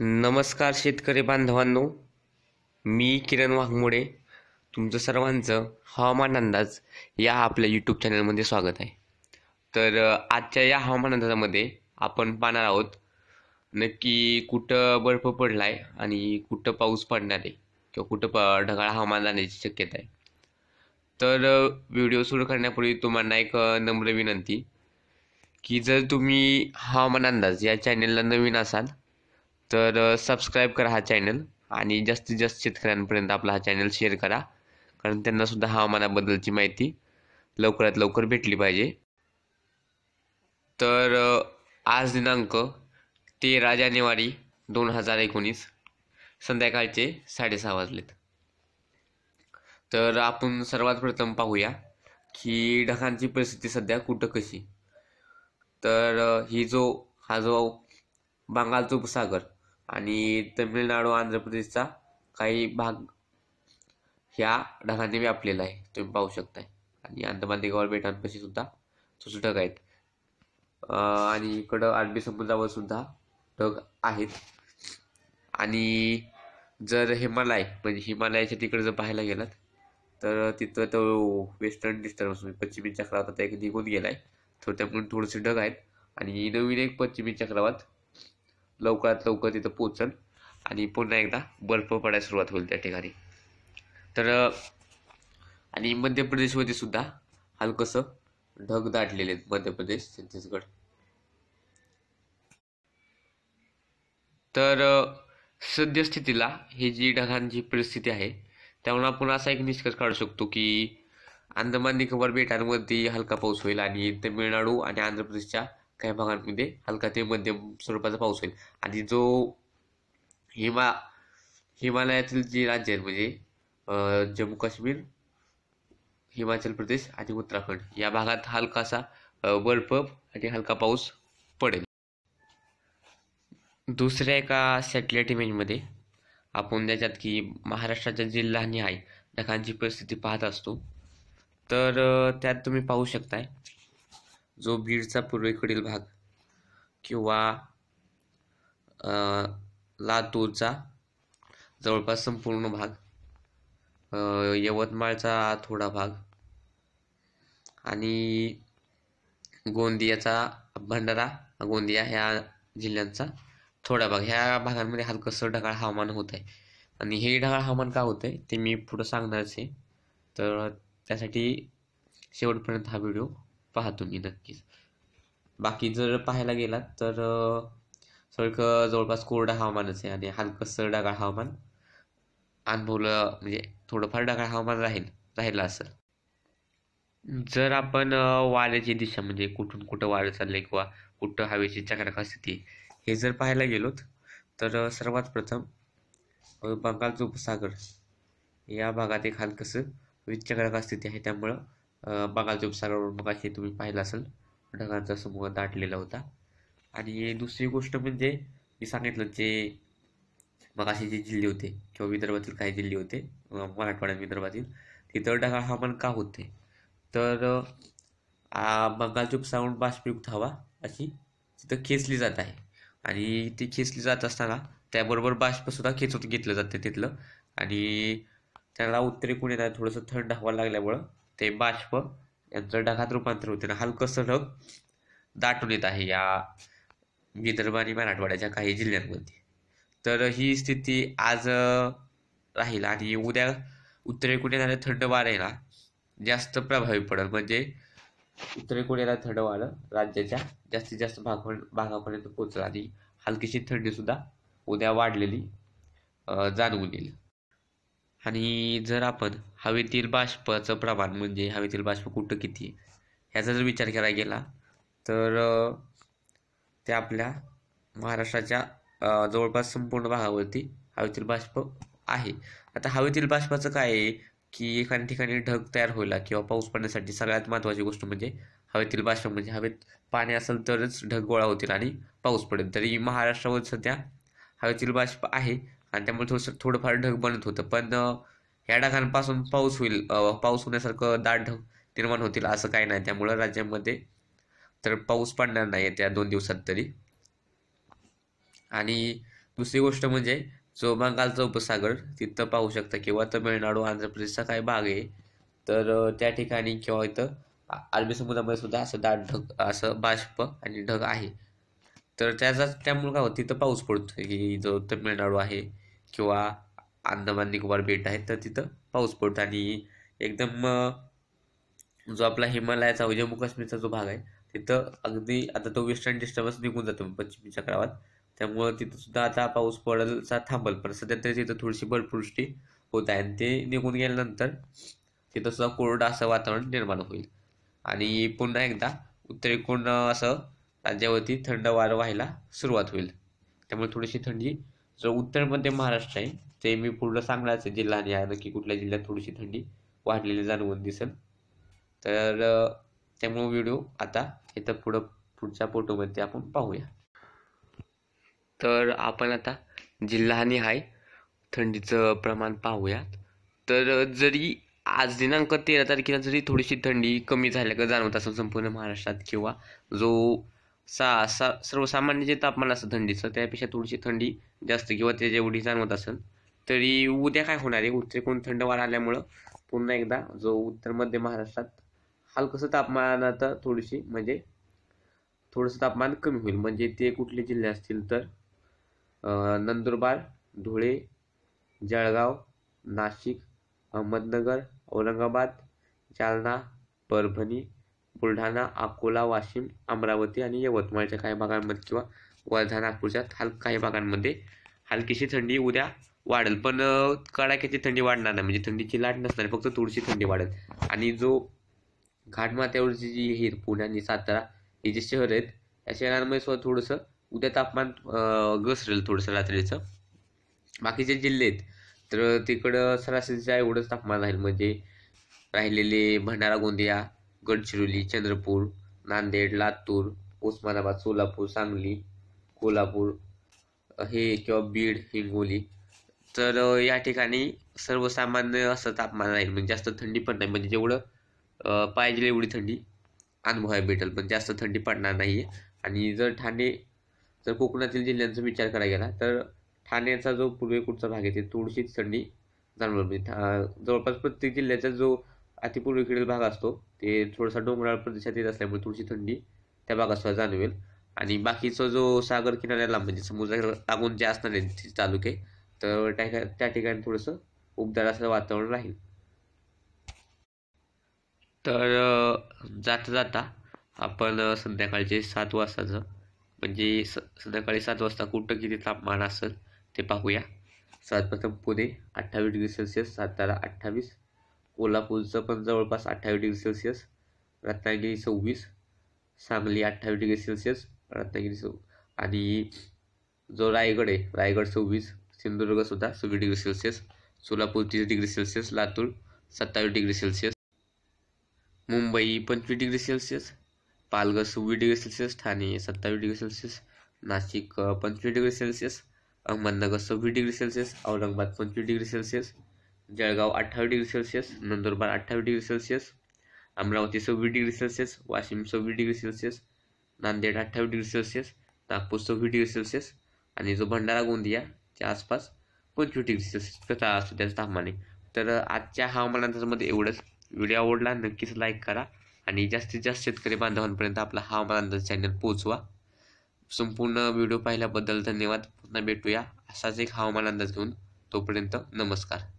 नमस्कार शेतकरी बांधवांनो. मी किरण वाघमोडे. तुमचं सर्वांचं हवामान अंदाज या आपल्या यूट्यूब चॅनलमध्ये स्वागत आहे. तर आजच्या या हवामान अंदाजामध्ये आपण पाहणार आहोत नक्की कुठं बर्फ पडला आहे आणि कुठं पाऊस पडणार आहे किंवा कुठं प ढगाळ हवामान जाण्याची शक्यता आहे. तर व्हिडिओ सुरू करण्यापूर्वी तुम्हाला एक नम्र विनंती की जर तुम्ही हवामान अंदाज या चॅनलला नवीन असाल तर सबस्क्राईब करा हा चॅनल आणि जास्तीत जास्त शेतकऱ्यांपर्यंत आपला हा चॅनल शेअर करा. कारण त्यांनासुद्धा हवामानाबद्दलची माहिती लवकरात लवकर भेटली पाहिजे. तर आज दिनांक तेरा जानेवारी दोन हजार एकोणीस संध्याकाळचे साडेसहा वाजलेत. तर आपण सर्वात प्रथम पाहूया की ढगांची परिस्थिती सध्या कुठं कशी? तर ही जो हा जो बंगालचा उपसागर आणि तमिळनाडू आंध्र प्रदेशचा काही भाग ह्या ढगांनी व्यापलेला आहे. तुम्ही पाहू शकताय. आणि अंदमान निकोबार बेटांपाशी सुद्धा तसे ढग आहेत. आणि इकडं अरबी समुद्रावर सुद्धा ढग आहेत. आणि जर हिमालय म्हणजे हिमालयाच्या तिकडे जर पाहायला गेलात तर तिथं तो वेस्टर्न डिस्टर्बन्स म्हणजे पश्चिमी चक्रावात आता एक निघून गेलाय. तर त्यामुळे थोडेसे ढग आहेत. आणि नवीन एक पश्चिमी चक्रवात लवकरात लवकर तिथं पोचल आणि पुन्हा एकदा बर्फ पडायला सुरुवात होईल त्या ठिकाणी. तर आणि मध्य प्रदेशमध्ये सुद्धा हलकंसं ढग दाटलेले आहेत मध्य प्रदेश छत्तीसगड. तर सद्यस्थितीला ही जी ढगांची परिस्थिती आहे त्यामुळे आपण असा एक निष्कर्ष काढू शकतो की अंदमान निकोबार बेटांवरती हलका पाऊस होईल आणि तमिळनाडू आणि आंध्र प्रदेशच्या काही भागांमध्ये हलका ते मध्यम स्वरूपाचा पाऊस होईल. आणि जो हिमा हिमालयातील जी राज्य आहेत म्हणजे जम्मू काश्मीर हिमाचल प्रदेश आणि उत्तराखंड या भागात हलकासा बर्फ आणि हलका पाऊस पडेल. दुसऱ्या एका सॅटेलाइट इमेजमध्ये आपण त्याच्यात की महाराष्ट्राच्या जिल्ह्यांनी आहे ढगांची परिस्थिती पाहत असतो तर त्यात तुम्ही पाहू शकताय जो बीडचा पूर्वेकडील भाग किंवा लातूरचा जवळपास संपूर्ण भाग यवतमाळचा थोडा भाग आणि गोंदियाचा भंडारा गोंदिया ह्या जिल्ह्यांचा थोडा भाग. ह्या भागांमध्ये हलकंसं ढगाळ हवामान होत आहे आणि हे ढगाळ हवामान का होतं आहे ते मी पुढं सांगणारच आहे. तर त्यासाठी शेवटपर्यंत हा व्हिडिओ पहा तुम्ही नक्कीच. बाकी जर पाहायला गेलात तर अं, सगळं जवळपास कोरडं हवामानच आहे आणि हलकंसं ढगाळ हवामान. अनुभवलं म्हणजे थोडंफार ढगाळ हवामान राहील राहिलं असेल. जर आपण वाऱ्याची दिशा म्हणजे कुठून कुठं वारं चाललंय किंवा कुठं हवेची चक्राकार स्थिती हे जर पाहायला गेलोत तर सर्वात प्रथम बंगालचा उपसागर या भागात एक हलकंसं विचक्राकार स्थिती आहे. त्यामुळं अं, बंगालच्या उपसागरावर मग असे तुम्ही पाहिलं असेल. ढगांचा समूह दाटलेला होता. आणि दुसरी गोष्ट म्हणजे मी सांगितलं जे मग असे जे जिल्हे होते किंवा विदर्भातील काही जिल्हे होते मराठवाड्यात विदर्भातील तिथं ढगाळ हवामान का होते? तर अं, बंगालची उपसागरून बाष्पयुक्त हवा अशी तिथं खेचली जात आहे. आणि ती खेचली जात असताना त्याबरोबर बाष्पसुद्धा खेचून घेतलं जातं तिथलं. आणि त्याला उत्तरेकडून येणार थोडंसं थंड हवा लागल्यामुळं ते बाष्प यांचं ढगात रूपांतर होते. ना हलकसं ढग दाटून येत आहे या विदर्भ आणि मराठवाड्याच्या काही जिल्ह्यांमध्ये. तर ही स्थिती आज राहील आणि उद्या उत्तरेकडून येणारे थंड वाऱ्याला जास्त प्रभावी पडेल. म्हणजे उत्तरेकडून येणारं थंड वारं राज्याच्या जास्तीत जास्त भाग भागापर्यंत पोहोचेल आणि हलकीशी थंडीसुद्धा उद्या वाढलेली जाणवून येईल. आणि जर आपण हवेतील बाष्पाचं प्रमाण म्हणजे हवेतील बाष्प कुठं किती आहे ह्याचा जर विचार केला गेला तर ते आपल्या महाराष्ट्राच्या जवळपास संपूर्ण भागावरती हवेतील बाष्प आहे. आता हवेतील बाष्पाचं काय आहे की एखाद्या ठिकाणी ढग तयार होईला किंवा पाऊस पडण्यासाठी सगळ्यात महत्त्वाची गोष्ट म्हणजे हवेतील बाष्प म्हणजे हवेत पाणी असेल तरच ढग गोळा होतील आणि पाऊस पडेल. तरी महाराष्ट्रावर सध्या हवेतील बाष्प आहे आणि त्यामुळे थोडंसं थोडंफार ढग बनत होतं. पण ह्या ढगांपासून पाऊस होईल पाऊस होण्यासारखं दाट ढग निर्माण होतील असं काही नाही. त्यामुळं राज्यामध्ये तर पाऊस पडणार नाही त्या दोन दिवसात तरी. आणि दुसरी गोष्ट म्हणजे जो बंगालचा उपसागर तिथं पाहू शकता किंवा तमिळनाडू आंध्र प्रदेशचा काही भाग आहे. तर त्या ठिकाणी किंवा इथं अरबी समुद्रामध्ये सुद्धा असं दाट ढग असं बाष्प आणि ढग आहे. तर त्याचा त्यामुळं काय होतं तिथं पाऊस पडतो की जो तमिळनाडू आहे किंवा अंदमान निकोबार बेट आहे तर तिथं पाऊस पडतो आणि एकदम जो आपला हिमालयाचा जम्मू काश्मीरचा जो भाग आहे तिथं अगदी आता तो वेस्टर्न डिस्टर्बन्स निघून जातो पश्चिमी चक्रावात त्यामुळं तिथं सुद्धा आता पाऊस पडलचा थांबल पण सध्या तरी तिथं थोडीशी बर्फवृष्टी होत आहे. आणि ते निघून गेल्यानंतर तिथं सुद्धा कोरडं असं वातावरण निर्माण होईल. आणि पुन्हा एकदा उत्तरेकडून असं राज्यावरती थंड वारं व्हायला सुरुवात होईल. त्यामुळे थोडीशी थंडी जो उत्तर मध्य महाराष्ट्र आहे ते मी पूर्ण सांगणारच आहे जिल्हा आणि नक्की कुठल्या जिल्ह्यात थोडीशी थंडी वाढलेली जाणवून दिसेल. तर त्यामुळे व्हिडिओ आता इथं पुढं पुढच्या फोटोमध्ये आपण पाहूया. तर आपण आता जिल्हानी आहे थंडीचं प्रमाण पाहूयात. तर जरी आज दिनांक तेरा तारखेला जरी थोडीशी थंडी कमी झाल्याचं जाणवत असेल संपूर्ण महाराष्ट्रात किंवा जो सा सा सर्वसामान्य जे तापमान असतं थंडीचं त्यापेक्षा थोडीशी थंडी जास्त किंवा त्याच्या एवढी जाणवत असेल तरी उद्या काय होणार आहे? उत्तरेकडून थंड वाढ आल्यामुळं पुन्हा एकदा जो उत्तर मध्य महाराष्ट्रात हलकसं तापमानात थोडीशी म्हणजे थोडंसं तापमान कमी होईल. म्हणजे ते कुठले जिल्हे असतील तर नंदुरबार धुळे जळगाव नाशिक अहमदनगर औरंगाबाद जालना परभणी बुलढाणा अकोला वाशिम अमरावती आणि यवतमाळच्या काही भागांमध्ये किंवा वर्धा नागपूरच्या हल काही भागांमध्ये हलकीशी थंडी उद्या वाढेल. पण कडाक्याची थंडी वाढणार नाही. म्हणजे थंडीची लाट नसणार फक्त थोडीशी थंडी वाढेल. आणि जो घाटमाथ्यावरची जी हिर पुणे आणि सातारा हे जे शहर आहेत या शहरांमध्ये सुद्धा थोडंसं उद्या तापमान घसरेल थोडंसं रात्रीचं. बाकीचे जिल्हे आहेत तर तिकडं सरासरीच्या एवढंच तापमान राहील. म्हणजे राहिलेले भंडारा गोंदिया गडचिरोली चंद्रपूर नांदेड लातूर उस्मानाबाद सोलापूर सांगली कोल्हापूर हे किंवा बीड हिंगोली. तर या ठिकाणी सर्वसामान्य असं तापमान राहील म्हणजे जास्त थंडी पण नाही. म्हणजे जेवढं पाहिजे एवढी थंडी अनुभवायला भेटेल. पण जास्त थंडी पडणार नाही आहे आणि जर ठाणे जर कोकणातील जिल्ह्यांचा विचार करायला गेला तर ठाण्याचा जो पूर्वेकडचा भाग आहे ते थोडीशीच थंडी जाणवणार म्हणजे ठा- जवळपास प्रत्येक जिल्ह्याचा जो अतिपूर्वेकडील भाग असतो. ते थोडासा डोंगराळ प्रदेशात येत असल्यामुळे थोडीशी थंडी त्या भागात सुद्धा जाणवेल. आणि बाकीचा जो सागर किनाऱ्याला म्हणजे समुद्रा लागून जे असणार आहे तालुके तर त्या त्या ठिकाणी थोडंसं उबदार असं वातावरण राहील. तर जाता जाता आपण संध्याकाळचे सात वाजताचं म्हणजे स संध्याकाळी सात वाजता कुठं किती तापमान असेल ते पाहूया. सर्वप्रथम पुणे अठ्ठावीस डिग्री सेल्सिअस सातारा अठ्ठावीस कोल्हापूरचं पण जवळपास अठ्ठावीस डिग्री सेल्सिअस रत्नागिरी सव्वीस सांगली अठ्ठावीस डिग्री सेल्सिअस रत्नागिरी सव आणि जो रायगड आहे रायगड सव्वीस सिंधुदुर्गसुद्धा सव्वीस डिग्री सेल्सिअस सोलापूर तीस डिग्री सेल्सिअस लातूर सत्तावीस डिग्री सेल्सिअस मुंबई पंचवीस डिग्री सेल्सिअस पालघर सव्वीस डिग्री सेल्सिअस ठाणे सत्तावीस डिग्री सेल्सिअस नाशिक पंचवीस डिग्री सेल्सिअस अहमदनगर सव्वीस डिग्री सेल्सिअस औरंगाबाद पंचवीस डिग्री सेल्सिअस जळगाव अठ्ठावीस डिग्री सेल्सिअस नंदुरबार अठ्ठावीस डिग्री सेल्सिअस अमरावती सव्वीस डिग्री सेल्सिअस वाशिम सव्वीस डिग्री सेल्सिअस नांदेड अठ्ठावीस डिग्री सेल्सिअस नागपूर सव्वीस डिग्री सेल्सिअस आणि जो भंडारा गोंदियाच्या आसपास पंचवीस डिग्री सेल्सिअस कसा असतो त्याचं तापमान. आहे तर आजच्या हवामानांमध्ये एवढंच. व्हिडिओ आवडला नक्कीच लाईक करा आणि जास्तीत जास्त शेतकरी बांधवांपर्यंत आपला हवामान अंदाज चॅनल पोहोचवा. संपूर्ण व्हिडिओ पाहिल्याबद्दल धन्यवाद. पुन्हा भेटूया असाच एक हवामान अंदाज घेऊन. तोपर्यंत नमस्कार.